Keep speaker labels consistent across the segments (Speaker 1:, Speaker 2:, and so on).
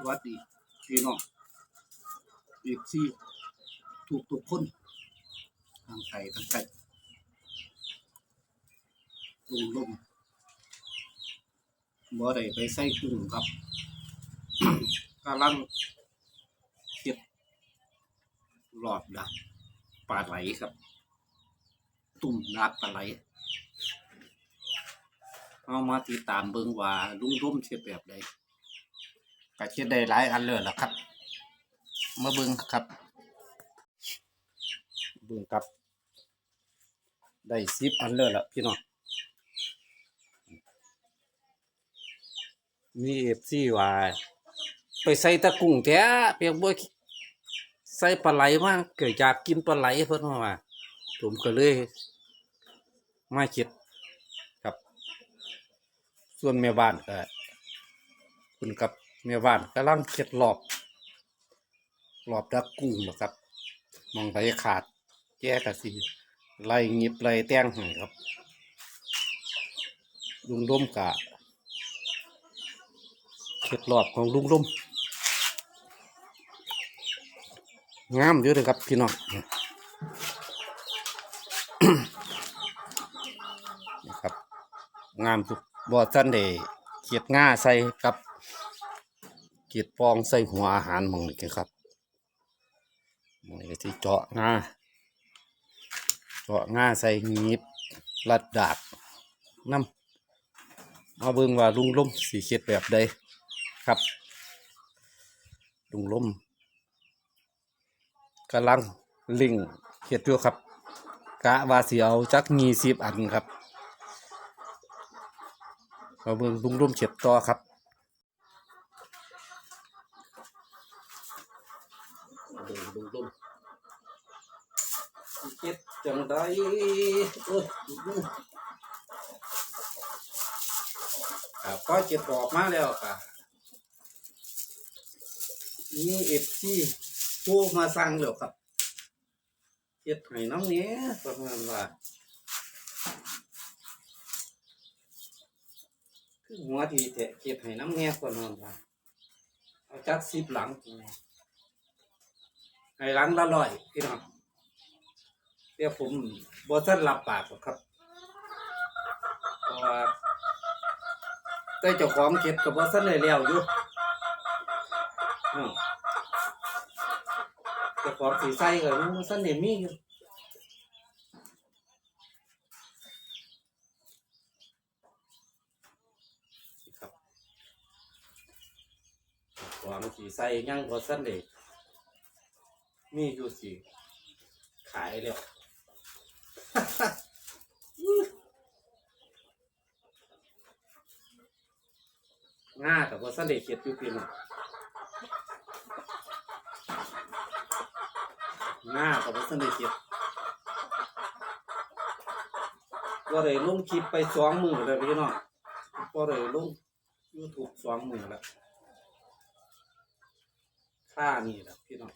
Speaker 1: สวัสดีพี่น้องเอกซี่ทุกทุกคนทางไก่ทางไก่ลุงลมบ่ได้ไปใส่กุ้งครับกำลังเก็บหลอดดักปลาไหลครับ ตุ่มดักปลาไหลเอามาติดตามเบิงว่าลุงร่มเช็ดแบบใด ก็เช็ดได้หลายอันเลยล่ะครับมาเบิ่งครับเบิ่งครับ ได้สิบอันเลยล่ะพี่น้องมีเอฟซีว่าไปใส่ตะกุ้งแท้เพียงบ่ใส่ปลาไหลมาเกิดอยากกินปลาไหลเพิ่นว่าผมก็เลยมาคิดครับ ส่วนแม่บ้านก็คุณกับ แม่บ้านกำลังเช็ดรอบรอบดักกุ้งนะครับมองไปขาดแก้กะสีไล่งิบไล่แต้งให้ครับลุงร่มกะเช็ดรอบของลุงร่มงามอยู่เลยครับพี่น้องนะครับงามทุกบอท่านได้เกียดง่าใส่กับ เกียดปองใส่หัวอาหารมองนี่ครับมองนี่ที่เจาะง่าเจาะง่าใส่งีบรัดดาดน้ำมาเบิ่งว่าลุงล้มสีเขียดแบบใดครับลุงล้มกำลังลิงเขียดอยู่ครับ กะว่าสิเอาจักมีสิบอันครับ มาเบิ่งลุงร่มเฉียบต่อครับ เบิ่งลุงร่มเจ็ดจังไดโอ้ครับก็เจ็บออกมาแล้วค่ะนี่เอฟซีโทรมาสั่งแล้วครับเฮ็ดให้น้องเนี้ยประมาณว่าคือหัวที่แทะเก็บให้น้ำเนี้ยประมาณว่าเอาจักสิบหลัง ให้หลังละร้อยพี่น้องเดี๋ยวผมบ่ทันรับปากหรอกครับเพราะว่าแต่เจ้าของเก็บกับบ่ทันได้แล้วอยู่เจ้าของสีใส่ก็มันบ่ทันได้มีอยู่ครับหวังสีใส่ยังพอสั้นเลย มีอยู่สีขายแล้ว ง่าแต่พอสั้นเลยเขียดอยู่พี่น้องง่าแต่พอสั้นเลยเขียดว่าเลยลงคลิปไปสองมือเลยพี่น้องพอเลยลงยูทูบสองหมื่นแล้วค่านี่แหละพี่น้อง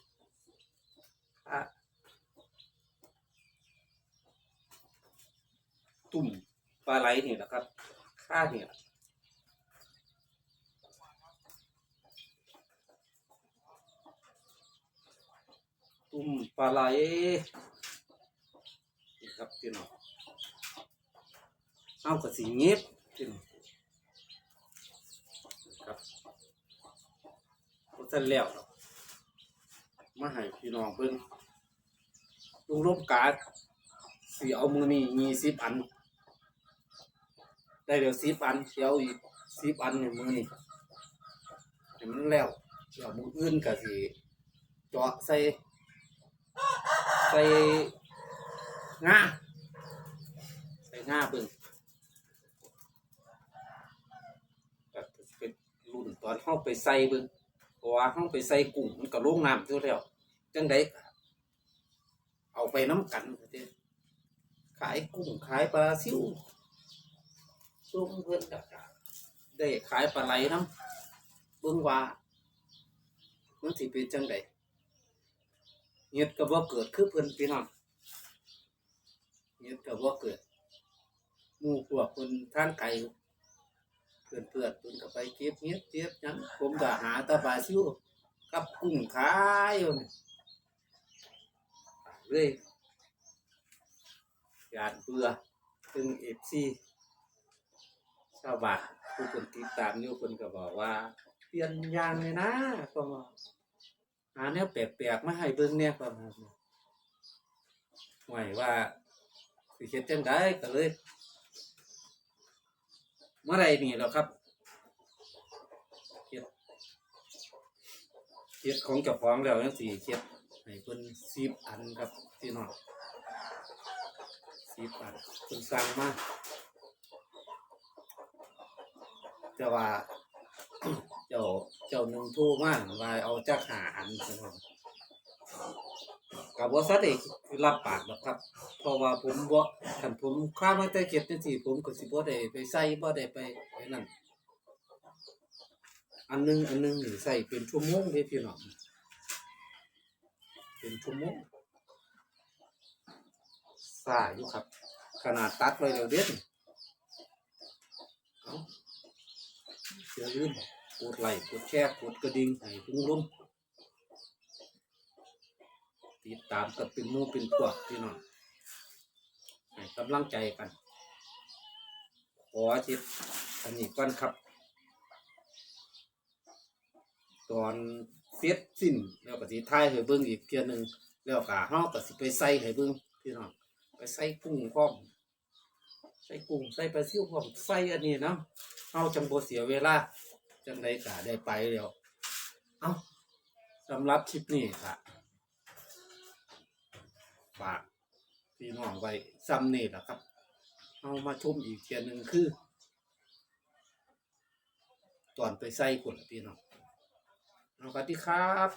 Speaker 1: ตุ่มปลาไหลนี่แหละครับค่าเนี่แหละตุ่มปลาไหลนี่ครับพี่น้องเอากระสีเงียบพี่น้องครับก็เสร็จแล้วมาให้พี่น้องเพิ่น ลุงรบการดสีเอามือนี่มีสิบอัน ได้เดี๋ยวสิบอันเดี๋ยวอีกสิบอันในมือนี่เห็นมันแล้วเดี๋ยวมืออื่นก็สิเจาะใส่ใส่งาใส่งาเบิ่งเป็นรุ่นตอนเข้าไปใส่เบิ่งเพราะว่าเข้าไปใส่กุ้งมันก็ลงน้ำอยู่แล้วจังได เอาไปน้ำกันก็เด้ขายกุ้งขายปลาซิวส่วงเพิ่นก็ได้ขายปลาไหลน้ำเบิ่งว่ามันสิเป็นจังไดเฮ็ดก็บ่เกิดคือเพิ่นพี่น้องเฮ็ดก็บ่เกิดหมู่พวกเพิ่างไกลพื่อนเพื่อนเพิ่นก็ไปเก็บเฮ็ดเก็บยังผมก็หาตะปลาซิวกับกุ้งขายอยู่ เลยยานเบื่อถึง FC ชาวบ้านผู้คนติดตามอยู่คนก็บอกว่า เปลี่ยนยางเลยนะก็ว่าหาแนวแปลกๆมาให้เบิ่งเนี่ยก็ว่าหมายว่าสิเฮ็ดจังไดก็เลย เมื่อไรนี่แหล้วครับเฮ็ดเฮ็ดของเจ้าของแล้วจังสิเฮ็ด ให้เพิ่น10อันครับพี่น้อง10อันเพิ่นสั่งมาแต่ว่า เจ้าเจ้าหนึ่งทู่มาว่าเอาจักหาอันนะครับกับว่าสัตว์เอกรับปากหรอกครับ เพราะว่าผมบ่ถ้าผมข้ามมาแต่เก็บจังซี่ผมก็สิบ่ได้ไปใส่บ่ได้ไปไอ้นั่นอันหนึงอันหนึงนี่ใส่เป็นชั่วโมงเด้พี่น้อง เป็นชั่วโมงสายอยู่ครับ ขนาดตัดไว้แล้วเด็ดเอาอย่าลืมกดไลค์กดแชร์กดกระดิ่งให้ทุกลมติดตามกับเป็นมูเป็นพวกพี่น้องให้กำลังใจกัน ขอจิตอันนี้ก่อนครับ ตอน เสร็จสิ้นแล้วก็สิทายให้เบิ่งอีกเพียหนึงแล้วก็เฮาก็สิไปใส่ให้เบิ่งพี่น้องไปใส่กุ้งพร้อมใส่กุ้งใส่ปลาซิวพร้อมใส่อันนี้เนาะเอาจังบ่เสียเวลาจังไดก็ได้ไปแล้วเอาสำหรับคลิปนี้ค่ะฝากพี่น้องไว้ซ้ำนี่แหละครับเอามาชมอีกเทียหนึ่งคือ ตอนไปใส่คนละพี่น้อง เอากติครับ